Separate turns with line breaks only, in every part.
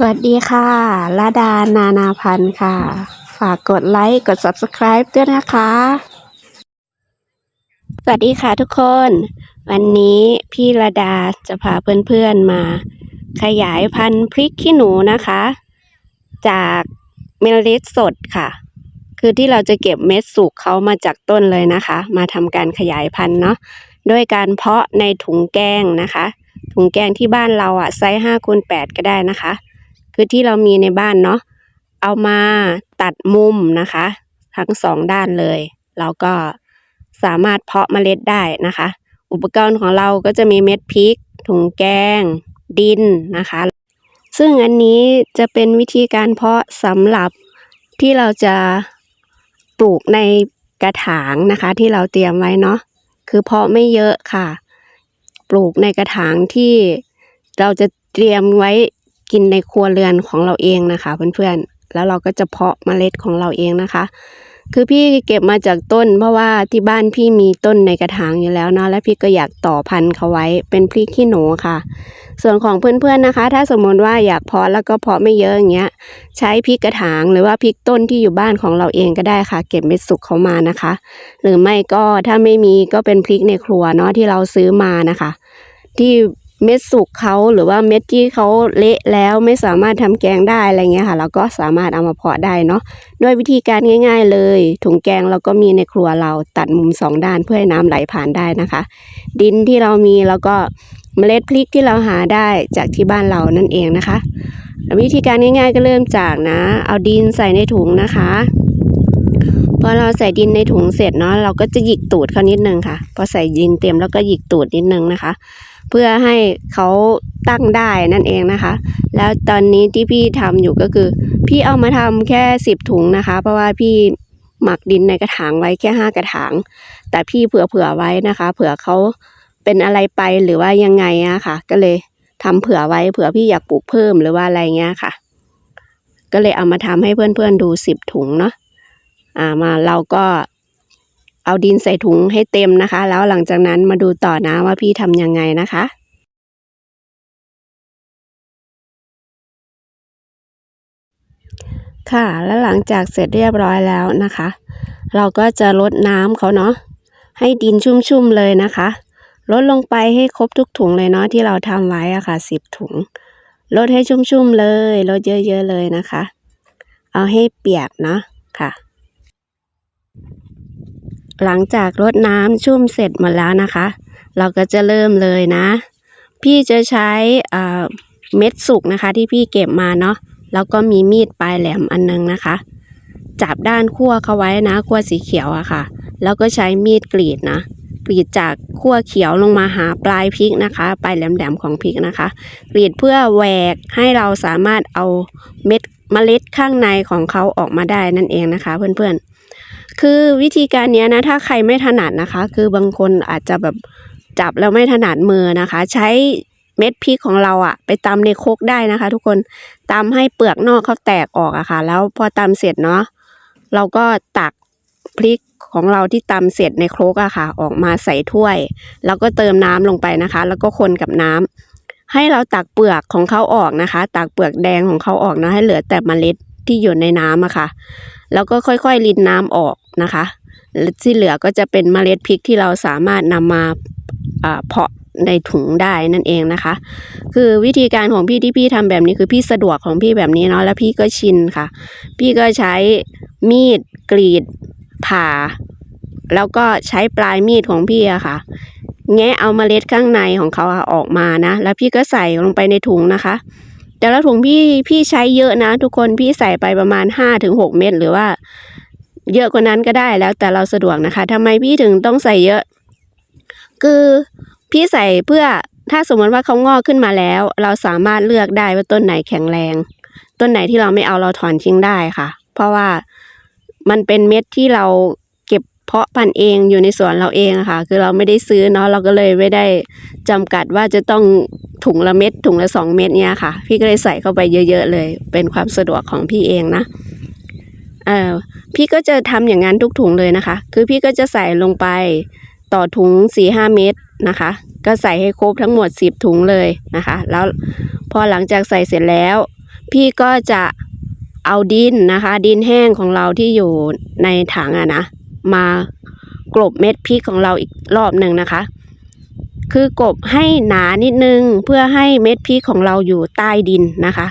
สวัสดีค่ะลาดานานาพันธ์ค่ะ ฝากกดไลค์ กด subscribe ด้วยนะคะ สวัสดีค่ะทุกคน วันนี้พี่ระดาจะพาเพื่อนๆมา ขยายพันธุ์พริกขี้หนูนะคะ จากเมล็ดสดค่ะ คือที่เราจะเก็บเม็ดสุกเขามาจากต้นเลยนะคะ มาทำการขยายพันธุ์เนาะด้วยการเพาะในถุงแกงนะคะ ถุงแกงที่บ้านเราอะไซส์ห้าคูณแปดก็ได้นะคะ คือที่เรามีในบ้านเนาะเอามาตัดมุมนะคะ ทั้งสองด้านเลยเราก็สามารถเพาะเมล็ดได้นะคะ อุปกรณ์ของเราก็จะมีเม็ดพริก ถุงแกง ดินนะคะ ซึ่งอันนี้จะเป็นวิธีการเพาะสำหรับที่เราจะปลูกในกระถางนะคะ ที่เราเตรียมไว้เนาะคือเพาะไม่เยอะค่ะ ปลูกในกระถางที่เราจะเตรียมไว้ กินในครัวเรือนของเราเองนะคะเพื่อนๆ แล้วเราก็จะเพาะเมล็ดของเราเองนะคะ คือพี่เก็บมาจากต้นเพราะว่าที่บ้านพี่มีต้นในกระถางอยู่แล้วเนาะแล้วพี่ก็อยากต่อพันธุ์เขาไว้เป็นพริกขี้หนูค่ะ ส่วนของเพื่อนๆนะคะ ถ้าสมมติว่าอยากเพาะแล้วก็เพาะไม่เยอะอย่างเงี้ย ใช้พริกกระถางหรือว่าพริกต้นที่อยู่บ้านของเราเองก็ได้ค่ะ เก็บเม็ดสุกเขามานะคะ หรือไม่ก็ถ้าไม่มีก็เป็นพริกในครัวเนาะที่เราซื้อมานะคะ ที่ เม็ดสุกเขาหรือว่าเม็ดที่เขาเละแล้วไม่สามารถทำแกงได้อะไรเงี้ยค่ะเราก็สามารถเอามาเพาะได้เนาะด้วยวิธีการง่าย ๆ เลย ถุงแกงเราก็มีในครัวเราตัดมุมสองด้านเพื่อให้น้ำไหลผ่านได้นะคะ ดินที่เรามีแล้วก็เมล็ดพริกที่เราหาได้จากที่บ้านเรานั่นเองนะคะ วิธีการง่ายๆก็เริ่มจากนะ เอาดินใส่ในถุงนะคะพอเราใส่ดินในถุงเสร็จเนาะเราก็จะหยิกตูดเขานิดนึงค่ะ พอใส่ดินเต็มแล้วก็หยิกตูดนิดนึงนะคะ เพื่อให้เขาตั้งได้นั่นเองนะคะ แล้วตอนนี้ที่พี่ทำอยู่ก็คือ พี่เอามาทำแค่สิบถุงนะคะ เพราะว่าพี่หมักดินในกระถางไว้แค่ห้ากระถาง แต่พี่เผื่อๆไว้นะคะ เผื่อเขาเป็นอะไรไปหรือว่ายังไงอะค่ะ ก็เลยทำเผื่อไว้เผื่อพี่อยากปลูกเพิ่มหรือว่าอะไรเงี้ยค่ะ ก็เลยเอามาทำให้เพื่อนๆดูสิบถุงเนาะอ่ามาเราก็ เอาดินใส่ถุงให้เต็มนะคะ แล้วหลังจากนั้นมาดูต่อนะว่าพี่ทำยังไงนะคะค่ะ แล้วหลังจากเสร็จเรียบร้อยแล้วนะคะ เราก็จะลดน้ำเขาเนาะให้ดินชุ่มๆเลยนะคะ ลดลงไปให้ครบทุกถุงเลยเนาะที่เราทำไว้อะค่ะสิบถุง ลดให้ชุ่มๆเลยลดเยอะๆเลยนะคะ เอาให้เปียกเนาะค่ะ หลังจากรดน้ำชุ่มเสร็จหมดแล้วนะคะ เราก็จะเริ่มเลยนะ พี่จะใช้เม็ดสุกนะคะที่พี่เก็บมาเนาะแล้วก็มีมีดปลายแหลมอันนึงนะคะ จับด้านขั้วเขาไว้นะขั้วสีเขียวอะค่ะ แล้วก็ใช้มีดกรีดนะกรีดจากขั้วเขียวลงมาหาปลายพริกนะคะ ปลายแหลมๆของพริกนะคะ กรีดเพื่อแหวกให้เราสามารถเอาเม็ดเมล็ดข้างในของเขาออกมาได้นั่นเองนะคะ เพื่อนๆ คือวิธีการนี้นะถ้าใครไม่ถนัดนะคะ คือบางคนอาจจะแบบจับแล้วไม่ถนัดมือนะคะ ใช้เม็ดพริกของเราอะไปตำในโคกได้นะคะ ทุกคนตำให้เปลือกนอกเขาแตกออกอะค่ะ แล้วพอตำเสร็จเนาะเราก็ตักพริกของเราที่ตำเสร็จในโครกอะค่ะ ออกมาใส่ถ้วย แล้วก็เติมน้ำลงไปนะคะ แล้วก็คนกับน้ำให้เราตักเปลือกของเขาออกนะคะ ตักเปลือกแดงของเขาออกนะให้เหลือแต่เมล็ด ที่อยู่ในน้ำอะค่ะ แล้วก็ค่อยๆรินน้ำออกนะคะที่เหลือก็จะเป็นเมล็ดพริกที่เราสามารถนำมาอ่าเพาะในถุงได้นั่นเองนะคะ คือวิธีการของพี่ที่พี่ทำแบบนี้คือพี่สะดวกของพี่แบบนี้เนาะแล้วพี่ก็ชินค่ะ พี่ก็ใช้มีดกรีดผ่า แล้วก็ใช้ปลายมีดของพี่อะค่ะ แงะเอาเมล็ดข้างในของเขาออกมานะ แล้วพี่ก็ใส่ลงไปในถุงนะคะ แต่ละถุงพี่พี่ใช้เยอะนะ ทุกคนพี่ใส่ไปประมาณห้าถึงหกเม็ดหรือว่า เยอะกว่านั้นก็ได้แล้วแต่เราสะดวกนะคะทำไมพี่ถึงต้องใส่เยอะ คือพี่ใส่เพื่อถ้าสมมติว่าเขางอกขึ้นมาแล้ว เราสามารถเลือกได้ว่าต้นไหนแข็งแรง ต้นไหนที่เราไม่เอาเราถอนทิ้งได้ค่ะ เพราะว่ามันเป็นเม็ดที่เรา เพาะพันธุ์เองอยู่ในสวนเราเองค่ะ คือเราไม่ได้ซื้อเนาะเราก็เลยไม่ได้จำกัดว่าจะต้องถุงละเม็ดถุงละสองเม็ดเนี่ยค่ะ พี่ก็เลยใส่เข้าไปเยอะ ๆ เลย เป็นความสะดวกของพี่เองนะเออพี่ก็จะทำอย่างนั้นทุกถุงเลยนะคะ คือพี่ก็จะใส่ลงไปต่อถุงสี่ห้าเม็ดนะคะ ก็ใส่ให้ครบทั้งหมดสิบถุงเลยนะคะ แล้วพอหลังจากใส่เสร็จแล้ว พี่ก็จะเอาดินนะคะ ดินแห้งของเราที่อยู่ในถังอะนะ มากลบเม็ดพริกของเราอีกรอบหนึ่งนะคะ คือกลบให้หนานิดนึงเพื่อให้เม็ดพริกของเราอยู่ใต้ดินนะคะ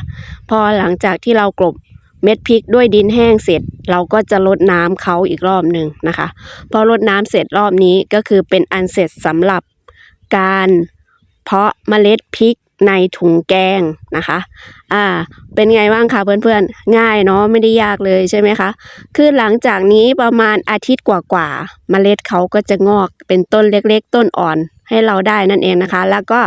พอหลังจากที่เรากลบเม็ดพริกด้วยดินแห้งเสร็จ เราก็จะลดน้ำเขาอีกรอบหนึ่งนะคะ พอลดน้ำเสร็จรอบนี้ก็คือเป็นอันเสร็จสำหรับการเพาะเมล็ดพริก ในถุงแกงนะคะ อ่า เป็นไงบ้างคะเพื่อนๆ ง่ายเนาะไม่ได้ยากเลยใช่ไหมคะ คือหลังจากนี้ประมาณอาทิตย์กว่าๆเมล็ดเขาก็จะงอกเป็นต้นเล็กๆ ต้นอ่อนให้เราได้นั่นเองนะคะ แล้วก็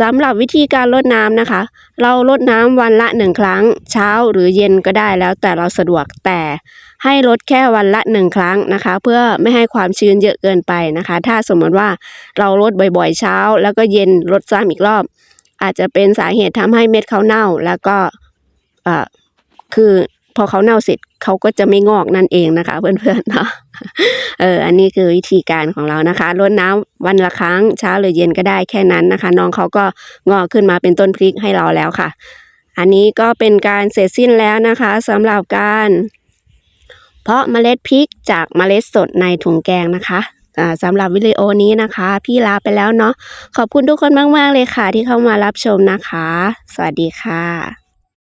สำหรับวิธีการรดน้ำนะคะ เรารดน้ำวันละหนึ่งครั้ง เช้าหรือเย็นก็ได้แล้วแต่เราสะดวกแต่ให้ลดแค่วันละหนึ่งครั้งนะคะ เพื่อไม่ให้ความชื้นเยอะเกินไปนะคะ ถ้าสมมติว่าเราลดบ่อยๆเช้า แล้วก็เย็นลดซ้ำอีกรอบ อาจจะเป็นสาเหตุทำให้เม็ดเขาเน่า แล้วก็คือพอเขาเน่าเสร็จเขาก็จะไม่งอกนั่นเองนะคะ เพื่อนๆเนาะเอออันนี้คือวิธีการของเรานะคะรดน้ำวันละครั้งเช้าหรือเย็นก็ได้แค่นั้นนะคะ น้องเขาก็งอกขึ้นมาเป็นต้นพริกให้เราแล้วค่ะ อันนี้ก็เป็นการเสร็จสิ้นแล้วนะคะสำหรับการ เพาะเมล็ดพริกจากเมล็ดสดในถุงแกงนะคะ สำหรับวิดีโอนี้นะคะ พี่ลาไปแล้วเนาะขอบคุณทุกคนมาก ๆ เลยค่ะที่เข้ามารับชมนะคะ สวัสดีค่ะ